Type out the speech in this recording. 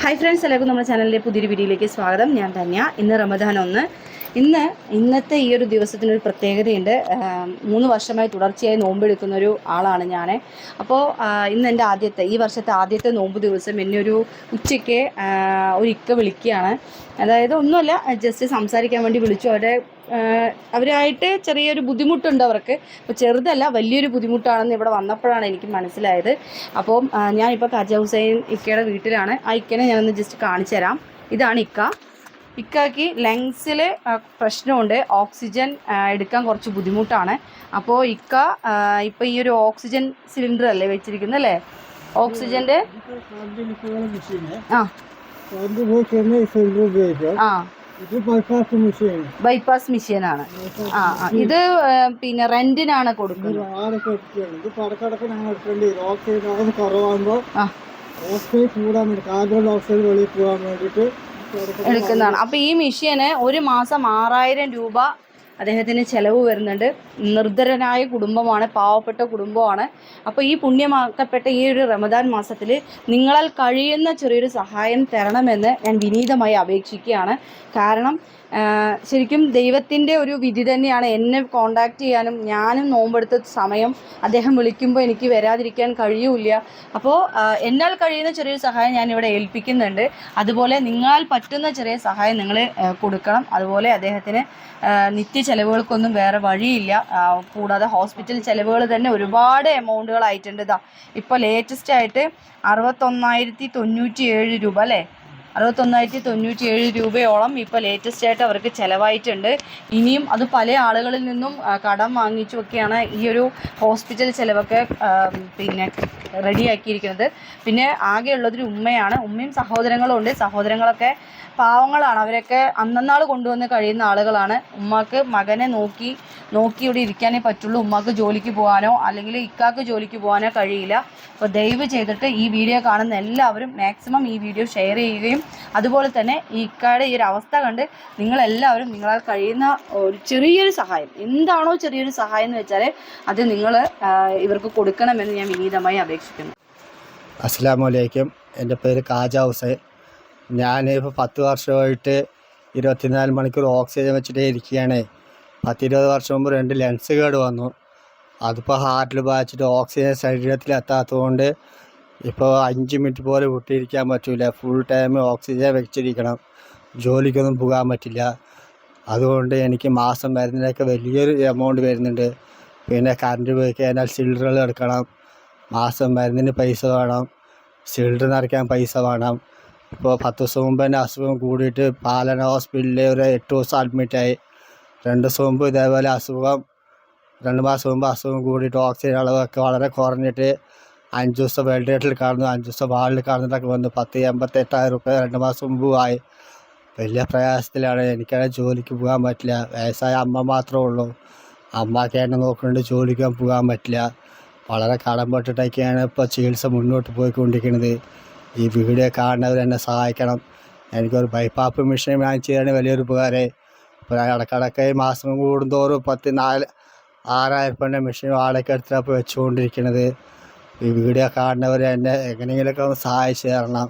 Hi friends എല്ലാവർക്കും നമ്മുടെ ചാനലിലെ പുതിയൊരു വീഡിയോയിലേക്ക് സ്വാഗതം. ഞാൻ തന്നെയാണ് ഇന്ന് റമദാൻ ഒന്ന് ഇന്ന് ഇന്നത്തെ ഈ ഒരു ദിവസത്തിനൊരു പ്രത്യേകതയുണ്ട്. മൂന്ന് വർഷമായി തുടർച്ചയായി നോമ്പെടുക്കുന്ന ഒരു ആളാണ് ഞാൻ അപ്പോൾ ഇന്ന് എന്റെ ആദ്യത്തെ ഈ വർഷത്തെ ആദ്യത്തെ നോമ്പ് ദിവസം എന്നെ ഒരു ഉച്ചയ്ക്ക് ഒരു ഇക്ക വിളിക്കുകയാണ്. അതായത് ഒന്നുമല്ല ജസ്റ്റ് സംസാരിക്കാൻ വേണ്ടി വിളിച്ചു. അവരെ അവരായിട്ട് ചെറിയൊരു ബുദ്ധിമുട്ടുണ്ട് അവർക്ക്. അപ്പോൾ ചെറുതല്ല വലിയൊരു ബുദ്ധിമുട്ടാണെന്ന് ഇവിടെ വന്നപ്പോഴാണ് എനിക്ക് മനസ്സിലായത്. അപ്പോൾ ഞാനിപ്പോൾ കാജ ഹുസൈൻ ഇക്കയുടെ വീട്ടിലാണ്. ആ ഇക്കനെ ഞാനൊന്ന് ജസ്റ്റ് കാണിച്ചു തരാം. ഇതാണ് ഇക്ക. ഇക്കാക്ക് ലങ്സിൽ പ്രശ്നമുണ്ട്. ഓക്സിജൻ എടുക്കാൻ കുറച്ച് ബുദ്ധിമുട്ടാണ്. അപ്പോൾ ഇക്ക ഇപ്പോൾ ഈ ഒരു ഓക്സിജൻ സിലിണ്ടർ അല്ലേ വെച്ചിരിക്കുന്നത് അല്ലേ? ഓക്സിജന്റെ ആ. ആ. ബൈപ്പാസ് മെഷീനാണ് ആ ഇത് പിന്നെ റെന്റിനാണ് കൊടുക്കുന്നത്. ഓക്സൈഡ് കൂടാൻ വേണ്ടി കാർബൺ ഓക്സൈഡ് വെളിയിൽ പോകാൻ വേണ്ടിയിട്ട് എടുക്കുന്നതാണ്. അപ്പോൾ ഈ മെഷീന് ഒരു മാസം ആറായിരം രൂപ അദ്ദേഹത്തിന് ചിലവ് വരുന്നുണ്ട്. നിർദ്ധരനായ കുടുംബമാണ് പാവപ്പെട്ട കുടുംബമാണ്. അപ്പോൾ ഈ പുണ്യമാക്കപ്പെട്ട ഈ ഒരു റമദാൻ മാസത്തിൽ നിങ്ങളാൽ കഴിയുന്ന ചെറിയൊരു സഹായം തരണമെന്ന് ഞാൻ വിനീതമായി അപേക്ഷിക്കുകയാണ്. കാരണം ശരിക്കും ദൈവത്തിന്റെ ഒരു വിധി തന്നെയാണ് എന്നെ കോണ്ടാക്ട് ചെയ്യാനും ഞാനും നോമ്പെടുത്ത സമയം അദ്ദേഹം വിളിക്കുമ്പോൾ എനിക്ക് വരാതിരിക്കാൻ കഴിയൂല അപ്പോൾ എന്നാൽ കഴിയുന്ന ചെറിയൊരു സഹായം ഞാൻ ഇവിടെ ഏൽപ്പിക്കുന്നുണ്ട്. അതുപോലെ നിങ്ങളാൽ പറ്റുന്ന ചെറിയ സഹായം നിങ്ങൾ കൊടുക്കണം. അതുപോലെ അദ്ദേഹത്തിന് നിത്യ ചെലവുകൾക്കൊന്നും വേറെ വഴിയില്ല. കൂടാതെ ഹോസ്പിറ്റൽ ചിലവുകൾ തന്നെ ഒരുപാട് എമൗണ്ടുകളായിട്ടുണ്ട് ഇതാ ഇപ്പോൾ ലേറ്റസ്റ്റ് ആയിട്ട് അറുപത്തൊന്നായിരത്തി തൊണ്ണൂറ്റി ഏഴ് രൂപ അല്ലേ? അറുപത്തൊന്നായിരത്തി തൊണ്ണൂറ്റി ഏഴ് രൂപയോളം ഇപ്പോൾ ലേറ്റസ്റ്റ് ആയിട്ട് അവർക്ക് ചിലവായിട്ടുണ്ട്. ഇനിയും അത് പല ആളുകളിൽ നിന്നും കടം വാങ്ങിച്ചുമൊക്കെയാണ് ഈ ഒരു ഹോസ്പിറ്റൽ ചിലവൊക്കെ പിന്നെ റെഡിയാക്കിയിരിക്കുന്നത്. പിന്നെ ആകെയുള്ളതൊരു ഉമ്മയാണ്. ഉമ്മയും സഹോദരങ്ങളും ഉണ്ട് സഹോദരങ്ങളൊക്കെ പാവങ്ങളാണ്. അവരൊക്കെ അന്നന്നാൾ കൊണ്ടുവന്ന് കഴിയുന്ന ആളുകളാണ്. ഉമ്മാക്ക് മകനെ നോക്കി നോക്കി ഇവിടെ ഇരിക്കാനേ പറ്റുള്ളൂ. ഉമ്മാക്ക് ജോലിക്ക് പോകാനോ അല്ലെങ്കിൽ ഇക്കാക്ക് ജോലിക്ക് പോകാനോ കഴിയില്ല. അപ്പോൾ ദയവ് ചെയ്തിട്ട് ഈ വീഡിയോ കാണുന്ന എല്ലാവരും മാക്സിമം ഈ വീഡിയോ ഷെയർ ചെയ്യുകയും അതുപോലെ തന്നെ ഇക്കയുടെ ഈ ഒരു അവസ്ഥ കണ്ട് നിങ്ങളെല്ലാവരും നിങ്ങളാൽ കഴിയുന്ന ഒരു ചെറിയൊരു സഹായം. എന്താണോ ചെറിയൊരു സഹായം എന്ന് വെച്ചാൽ അത് നിങ്ങൾ ഇവർക്ക് കൊടുക്കണമെന്ന് ഞാൻ വിനീതമായി അപേക്ഷിക്കുന്നു. അസ്സാം വലൈക്കും എന്റെ പേര് കാജ ഹുസൈൻ. ഞാൻ ഇപ്പോൾ പത്ത് വർഷമായിട്ട് ഇരുപത്തിനാല് മണിക്കൂർ ഓക്സിജൻ വെച്ചിട്ടേ ഇരിക്കുകയാണ്. പത്തിരുപത് വർഷം മുമ്പ് രണ്ട് ലെൻസ് കേട് വന്നു. അതിപ്പോൾ ഹാർട്ടിൽ ബാധിച്ചിട്ട് ഓക്സിജൻ ശരീരത്തിൽ എത്താത്തതുകൊണ്ട് ഇപ്പോൾ അഞ്ച് മിനിറ്റ് പോലെ വിട്ടിരിക്കാൻ പറ്റില്ല ഫുൾ ടൈം ഓക്സിജൻ വെച്ചിരിക്കണം. ജോലിക്കൊന്നും പോകാൻ പറ്റില്ല. അതുകൊണ്ട് എനിക്ക് മാസം വരുന്നതിനൊക്കെ വലിയൊരു എമൗണ്ട് വരുന്നുണ്ട്. പിന്നെ കറണ്ട് പോയി കഴിഞ്ഞാൽ സിലിണ്ടറുകൾ എടുക്കണം. മാസം മരുന്നിന് പൈസ വേണം. സിലിണ്ടർ നിറയ്ക്കാൻ പൈസ വേണം. ഇപ്പോൾ പത്ത് ദിവസം മുമ്പ് തന്നെ അസുഖം കൂടിയിട്ട് പാലന ഹോസ്പിറ്റലിൽ ഒരു എട്ട് ദിവസം അഡ്മിറ്റായി രണ്ട് ദിവസം മുമ്പ് ഇതേപോലെ അസുഖം രണ്ട് മാസം മുമ്പ് അസുഖം കൂടിയിട്ട് ഓക്സിജൻ അളവൊക്കെ വളരെ കുറഞ്ഞിട്ട് അഞ്ച് ദിവസം വേൾഡ് കട്ടിൽ കാണുന്നു അഞ്ച് ദിവസം വാളിൽ കാണുന്നതൊക്കെ വന്നു. പത്ത് എൺപത്തെട്ടായിരം റുപ്യ രണ്ട് മാസം മുമ്പ് ആയി വലിയ പ്രയാസത്തിലാണ്. എനിക്കാണെങ്കിൽ ജോലിക്ക് പോകാൻ പറ്റില്ല. വയസ്സായ അമ്മ മാത്രമേ ഉള്ളൂ. അമ്മയ്ക്ക് എന്നെ നോക്കുന്നുണ്ട് ജോലിക്ക് പോകാൻ പറ്റില്ല. വളരെ കടംപെട്ടിട്ടൊക്കെയാണ് ഇപ്പോൾ ചികിത്സ മുന്നോട്ട് പോയിക്കൊണ്ടിരിക്കുന്നത്. ഈ വീഡിയോ കാണുന്നവർ എന്നെ സഹായിക്കണം. എനിക്കൊരു ബൈപ്പാപ്പ് മെഷീൻ വാങ്ങിച്ചു തരാൻ വലിയൊരു ഉപകാരം. ഇപ്പോൾ ഞാൻ ഇടക്കിടക്ക് മാസം കൂടുന്തോറും പത്ത് നാല് ആറായിരം രൂപേന്റെ മെഷീൻ വാടക എടുത്തിട്ടാണ് ഇപ്പോൾ വെച്ചുകൊണ്ടിരിക്കുന്നത്. ഈ വീഡിയോ കാണുന്നവർ എന്നെ എങ്ങനെയെങ്കിലുമൊക്കെ ഒന്ന് സഹായിച്ചു തരണം.